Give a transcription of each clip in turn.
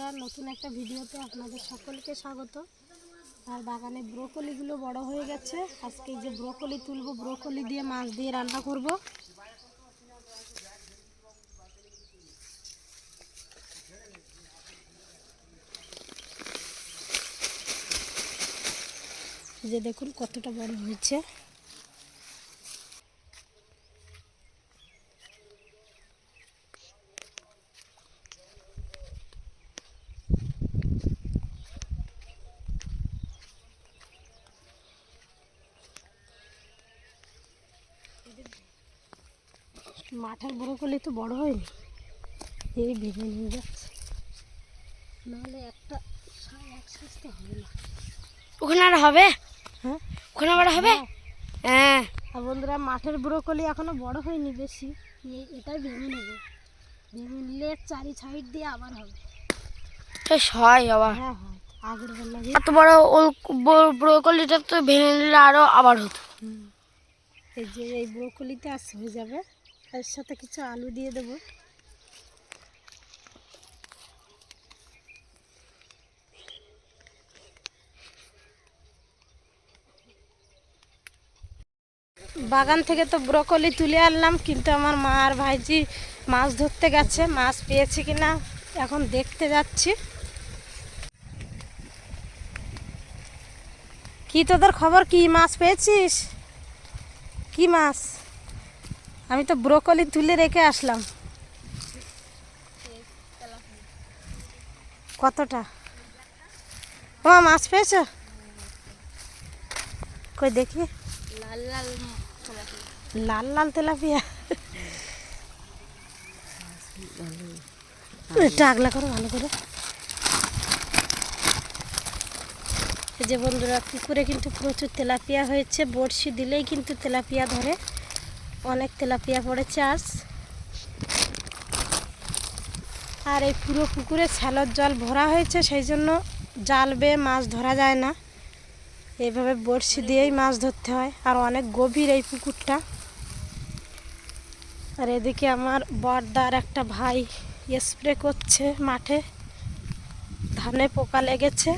বন্ধুরা, নতুন একটা ভিডিওতে আপনাদের সকলকে স্বাগত। আর বাগানে ব্রোকলিগুলো বড় হয়ে গেছে। আজকে যে ব্রোকলি তুলবো, ব্রোকলি দিয়ে মাছ দিয়ে রান্না করব। যে দেখুন কতটা বড় হয়েছে। মাঠের ব্রোকলি তো বড় হয়নি। এই ভেঙে নিয়ে যাচ্ছে। নাহলে একটা এক হবে না। ওখানে আর হবে? হ্যাঁ? ওখানে আবার হবে? হ্যাঁ। আর বন্ধুরা মাঠের ব্রোকলি এখনও বড় হয়নি বেশি। এটাই ভেঙে নেবে। ভেঙে নিলে চারি সাইড দিয়ে আবার হবে। হয় আবার হ্যাঁ হয়। আগের বেলা এত বড় ওল ব্রোকলিটা তো ভেঙে নিলে আরও আবার হতো। এই যে এই ব্রোকলিতে আস হয়ে যাবে। এর সাথে কিছু আলু দিয়ে দেবো। বাগান থেকে তো ব্রোকলি তুলে আনলাম, কিন্তু আমার মা আর ভাইজি মাছ ধরতে গেছে, মাছ পেয়েছে কিনা এখন দেখতে যাচ্ছি। কি তোদের খবর? কি মাছ পেয়েছিস? কি মাছ? আমি তো ব্রোকলি তুলে রেখে আসলাম। কতটা? ও মাছ পেয়েছ? কই দেখি। লাল লাল লাল লাল তেলাপিয়া। আগলা করো ভালো করে। যে বন্ধুরা পুকুরে কিন্তু প্রচুর তেলাপিয়া হয়েছে বড়শি দিলেই কিন্তু তেলাপিয়া ধরে। অনেক তেলাপিয়া পড়েছে আজ। আর এই পুরো পুকুরে শ্যালোর জল ভরা হয়েছে, সেই জন্য জাল বেয়ে মাছ ধরা যায় না। এইভাবে বড়শি দিয়েই মাছ ধরতে হয়, আর অনেক গভীর এই পুকুরটা। আর এদিকে আমার বড়দার একটা ভাই স্প্রে করছে মাঠে, ধানে পোকা লেগেছে।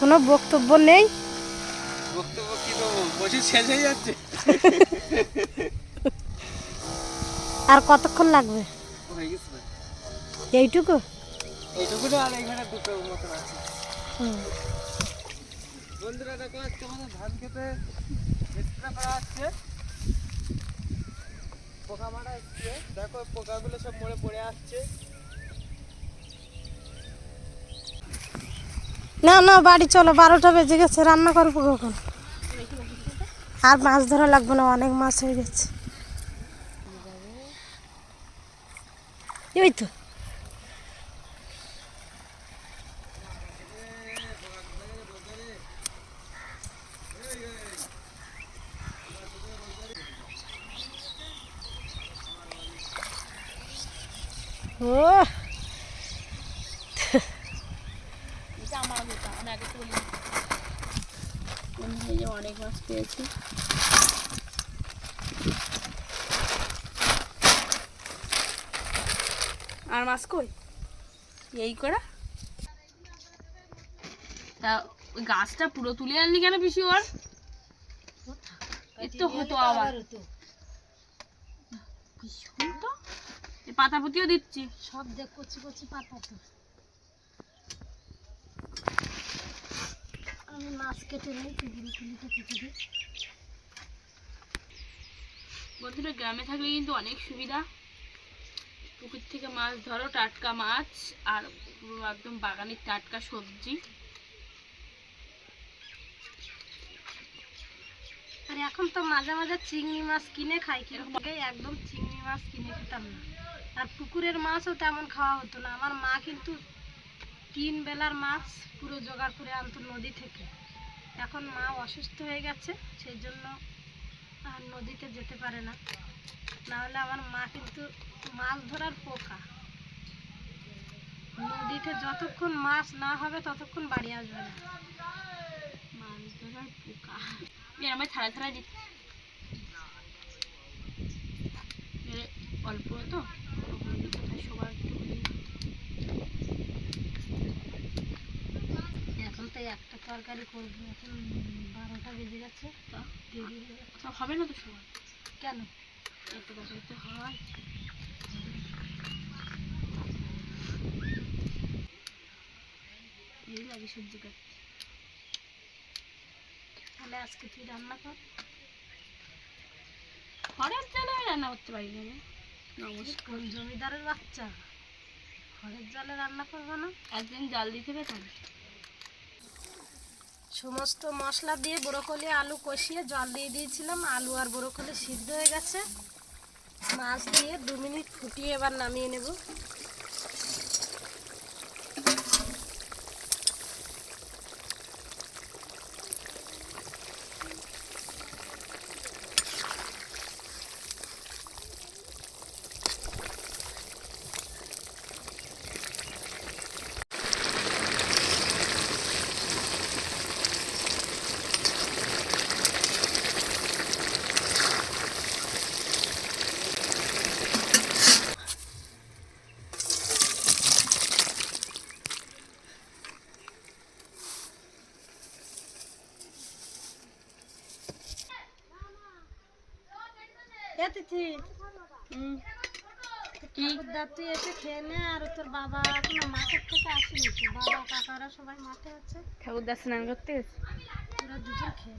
কোনো বক্তব্য নেই। বক্তব্য কি দেবো? বসে শেষ হয়ে যাচ্ছে। আর কতক্ষণ লাগবে। এইটুকু? এইটুকু না আর এখানে দুটো মতন আছে। বন্ধুরা দেখো আজকে আমাদের ধান খেতে করা পোকা মারা হচ্ছে দেখো পোকাগুলো সব মরে পড়ে আসছে। না না, বাড়ি চলো, বারোটা বেজে গেছে, রান্না করব কখন? আর মাছ ধরা লাগবে না, অনেক মাছ হয়ে গেছে। ওই তো। ও অনেক মাছ পেয়েছি। আর মাছ কই? এই করা তা ওই গাছটা পুরো তুলে আনলি কেন পিসি ওর? এর তো হতো আবার। ভীষণ তো পাতা পুতিও দিচ্ছি। সব দেখ পাতা তো। আমি মাছ কেটে নেই টুকরি কুলিটা কেটে দিই। বন্ধুরা গ্রামে থাকলে কিন্তু অনেক সুবিধা। পুকুর থেকে মাছ ধরো টাটকা মাছ আর একদম বাগানের টাটকা সবজি। আর এখন তো মাঝে মাঝে চিংড়ি মাছ কিনে খাই কীরকম একদম চিংড়ি মাছ কিনে খেতাম না। আর পুকুরের মাছও তেমন খাওয়া হতো না। আমার মা কিন্তু তিন বেলার মাছ পুরো জোগাড় করে আনতো নদী থেকে। এখন মা অসুস্থ হয়ে গেছে সেই জন্য আর নদীতে যেতে পারে না। নাহলে আমার মা কিন্তু মাছ ধরার পোকা। নদীতে যতক্ষণ মাছ না হবে ততক্ষণ বাড়ি আসবে না। মাছ ধরার পোকা। এর ছাড়া ছাড়া দিচ্ছি অল্প তো। সবার একটু হলুদ। এখন তো একটা তরকারি করব। এখন বারোটা বেজে যাচ্ছে। হবে না তো সবার? কেন? এত তরকারি তো হয়। এই লাগে সবজি কাটতে। তাহলে আজকে তুই রান্না কর। ঘরের জলে আমি রান্না করতে পারি না। নমস্কার কোন জমিদারের বাচ্চা? ঘরের জলে রান্না করব না? একদিন জাল দিতে তাহলে। সমস্ত মশলা দিয়ে ব্রোকলি, আলু কষিয়ে জল দিয়ে দিয়েছিলাম। আলু আর ব্রোকলি সিদ্ধ হয়ে গেছে। মাছ দিয়ে দু মিনিট ফুটিয়ে এবার নামিয়ে নেব। ঠাকুরদা তুই এসে খেয়ে নে আর তোর বাবা এখনও মাঠের থেকে আসেনি তোর বাবা কাকারা সবাই মাঠে আছে। ঠাকুরদা স্নান করতে গেছে? ওরা দুজন খেয়ে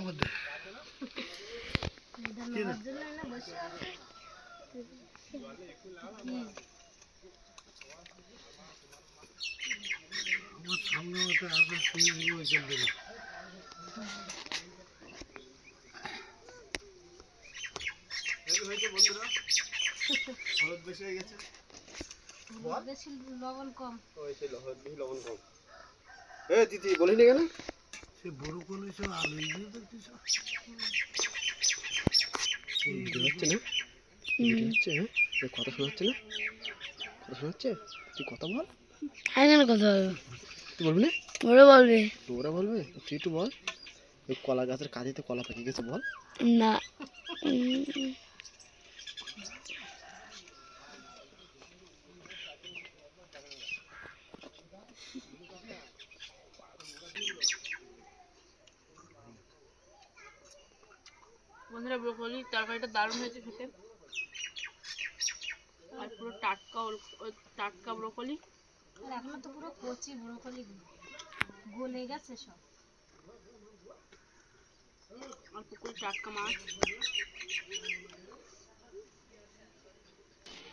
মধ্যে? আমার সামনে মতো শুনে হলুদ বেশি হয়ে গেছে লবণ কম লবণ কম এ দিদি বলিনি কেন? সে বড় কোলে আলু হচ্ছে না? হচ্ছে হ্যাঁ? কথা শোনাচ্ছে না? কথা শোনাচ্ছে? তুই কথা বল। কথা হবে তুই বলবি না? ওরা বলবে। তোরা বলবে? তুই একটু বল। কলা গাছের কাঁদিতে কলা পেকে গেছে বল। না। বন্ধুরা ব্রোকলি তরকারিটা দারুণ হয়েছে খেতে। আর পুরো টাটকা টাটকা ব্রোকলি। এখনও তো পুরো কচি ব্রোকলি গলে গেছে সব। আর পুকুরে টাটকা মাছ।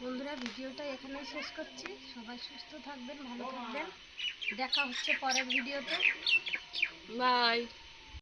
বন্ধুরা ভিডিওটা এখানেই শেষ করছি। সবাই সুস্থ থাকবেন ভালো থাকবেন। দেখা হচ্ছে পরের ভিডিওতে। বাই।